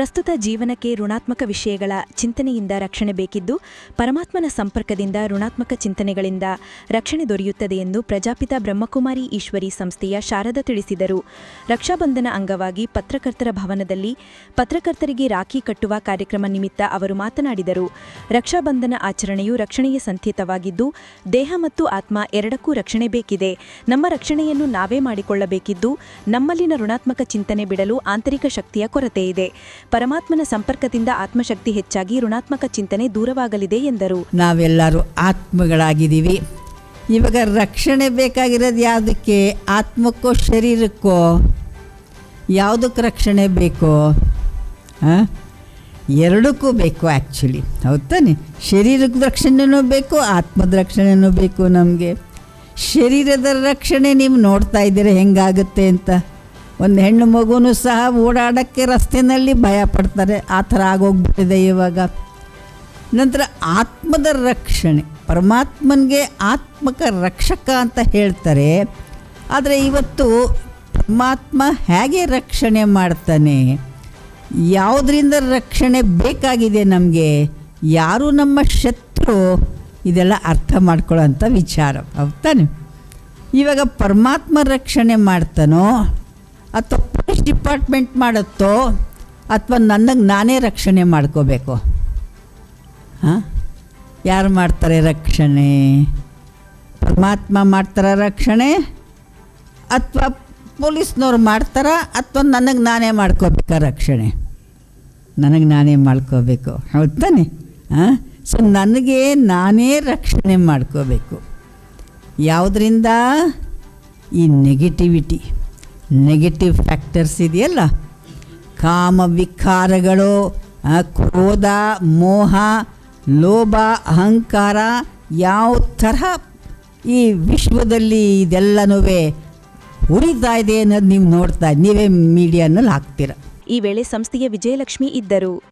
ಪ್ರಸ್ತುತ ಜೀವನಕ್ಕೆ ಋಣಾತ್ಮಕ ವಿಷಯಗಳ ಚಿಂತನೆಯಿಂದ ರಕ್ಷಣೆ ಬೇಕಿದ್ದು, ಪರಮಾತ್ಮನ ಸಂಪರ್ಕದಿಂದ ಋಣಾತ್ಮಕ ಚಿಂತನೆಗಳಿಂದ ರಕ್ಷಣೆ ದೊರೆಯುತ್ತದೆ ಎಂದು ಪ್ರಜಾಪಿತ ಬ್ರಹ್ಮಕುಮಾರಿ ಈಶ್ವರಿ ಸಂಸ್ಥೆಯ ಶಾರದ ತಿಳಿಸಿದರು. ರಕ್ಷಾಬಂಧನ ಅಂಗವಾಗಿ ಪತ್ರಕರ್ತರ ಭವನದಲ್ಲಿ ಪತ್ರಕರ್ತರಿಗೆ ರಾಖಿ ಕಟ್ಟುವ ಕಾರ್ಯಕ್ರಮ ನಿಮಿತ್ತ ಅವರು ಮಾತನಾಡಿದರು. ರಕ್ಷಾಬಂಧನ ಆಚರಣೆಯು ರಕ್ಷಣೆಯ ಸಂಕೇತವಾಗಿದ್ದು, ದೇಹ ಮತ್ತು ಆತ್ಮ ಎರಡಕ್ಕೂ ರಕ್ಷಣೆ ಬೇಕಿದೆ. ನಮ್ಮ ರಕ್ಷಣೆಯನ್ನು ನಾವೇ ಮಾಡಿಕೊಳ್ಳಬೇಕಿದ್ದು, ನಮ್ಮಲ್ಲಿನ ಋಣಾತ್ಮಕ ಚಿಂತನೆ ಬಿಡಲು ಆಂತರಿಕ ಶಕ್ತಿಯ ಕೊರತೆ ಇದೆ ಪರಮಾತ್ಮನ ಸಂಪರ್ಕದಿಂದ ಆತ್ಮಶಕ್ತಿ ಹೆಚ್ಚಾಗಿ ಋಣಾತ್ಮಕ ಚಿಂತನೆ ದೂರವಾಗಲಿದೆ ಎಂದರು. ನಾವೆಲ್ಲರೂ ಆತ್ಮಗಳಾಗಿದ್ದೀವಿ. ಇವಾಗ ರಕ್ಷಣೆ ಬೇಕಾಗಿರೋದು ಯಾವುದಕ್ಕೆ? ಆತ್ಮಕ್ಕೋ ಶರೀರಕ್ಕೋ? ಯಾವುದಕ್ಕೆ ರಕ್ಷಣೆ ಬೇಕೋ? ಹಾಂ ಎರಡಕ್ಕೂ ಬೇಕು ಆ್ಯಕ್ಚುಲಿ ಹೌದು ತಾನೆ? ಶರೀರದ ರಕ್ಷಣೆನೂ ಬೇಕು, ಆತ್ಮದ ರಕ್ಷಣೆನೂ ಬೇಕು ನಮಗೆ. ಶರೀರದ ರಕ್ಷಣೆ ನೀವು ನೋಡ್ತಾ ಇದ್ದೀರಾ ಹೆಂಗಾಗುತ್ತೆ ಅಂತ? ಒಂದು ಹೆಣ್ಣು ಮಗುನೂ ಸಹ ಓಡಾಡೋಕ್ಕೆ ರಸ್ತೆಯಲ್ಲಿ ಭಯ ಪಡ್ತಾರೆ ಆ ಥರ ಆಗೋಗ್ಬಿಟ್ಟಿದೆ ಇವಾಗ. ನಂತರ ಆತ್ಮದ ರಕ್ಷಣೆ. ಪರಮಾತ್ಮನಿಗೆ ಆತ್ಮಕ ರಕ್ಷಕ ಅಂತ ಹೇಳ್ತಾರೆ. ಆದರೆ ಇವತ್ತು ಪರಮಾತ್ಮ ಹೇಗೆ ರಕ್ಷಣೆ ಮಾಡ್ತಾನೆ? ಯಾವುದರಿಂದ ರಕ್ಷಣೆ ಬೇಕಾಗಿದೆ ನಮಗೆ? ಯಾರು ನಮ್ಮ ಶತ್ರು? ಇದೆಲ್ಲ ಅರ್ಥ ಮಾಡ್ಕೊಳ್ಳೋಂಥ ವಿಚಾರ. ಹೌದಾನೆ ಇವಾಗ ಪರಮಾತ್ಮ ರಕ್ಷಣೆ ಮಾಡ್ತಾನೋ ಅಥವಾ ಪೊಲೀಸ್ ಡಿಪಾರ್ಟ್ಮೆಂಟ್ ಮಾಡುತ್ತೋ ಅಥವಾ ನನಗೆ ನಾನೇ ರಕ್ಷಣೆ ಮಾಡ್ಕೋಬೇಕು? ಹಾಂ? ಯಾರು ಮಾಡ್ತಾರೆ ರಕ್ಷಣೆ? ಪರಮಾತ್ಮ ಮಾಡ್ತಾರ ರಕ್ಷಣೆ? ಅಥವಾ ಪೊಲೀಸ್ನವ್ರು ಮಾಡ್ತಾರಾ? ಅಥವಾ ನನಗೆ ನಾನೇ ಮಾಡ್ಕೋಬೇಕಾ ರಕ್ಷಣೆ? ನನಗೆ ನಾನೇ ಮಾಡ್ಕೋಬೇಕು. ಹೌದು ತಾನೆ? ಹಾಂ? ಸೊ ನನಗೆ ನಾನೇ ರಕ್ಷಣೆ ಮಾಡ್ಕೋಬೇಕು. ಯಾವುದರಿಂದ? ಈ ನೆಗೆಟಿವಿಟಿ ನೆಗೆಟಿವ್ ಫ್ಯಾಕ್ಟರ್ಸ್ ಇದೆಯಲ್ಲ? ಕಾಮ ವಿಕಾರಗಳು ಕ್ರೋಧ, ಮೋಹ, ಲೋಭ, ಅಹಂಕಾರ, ಯಾವ ತರಹ ಈ ವಿಶ್ವದಲ್ಲಿ ಇದೆಲ್ಲನೂ ಉರಿತಾ ಇದೆ ಅನ್ನೋದು ನೀವು ನೋಡ್ತಾ, ನೀವೇ ಮೀಡಿಯಾನಲ್ಲಿ ಹಾಕ್ತೀರ. ಈ ವೇಳೆ ಸಂಸ್ಥೆಯ ವಿಜಯಲಕ್ಷ್ಮಿ ಇದ್ದರು.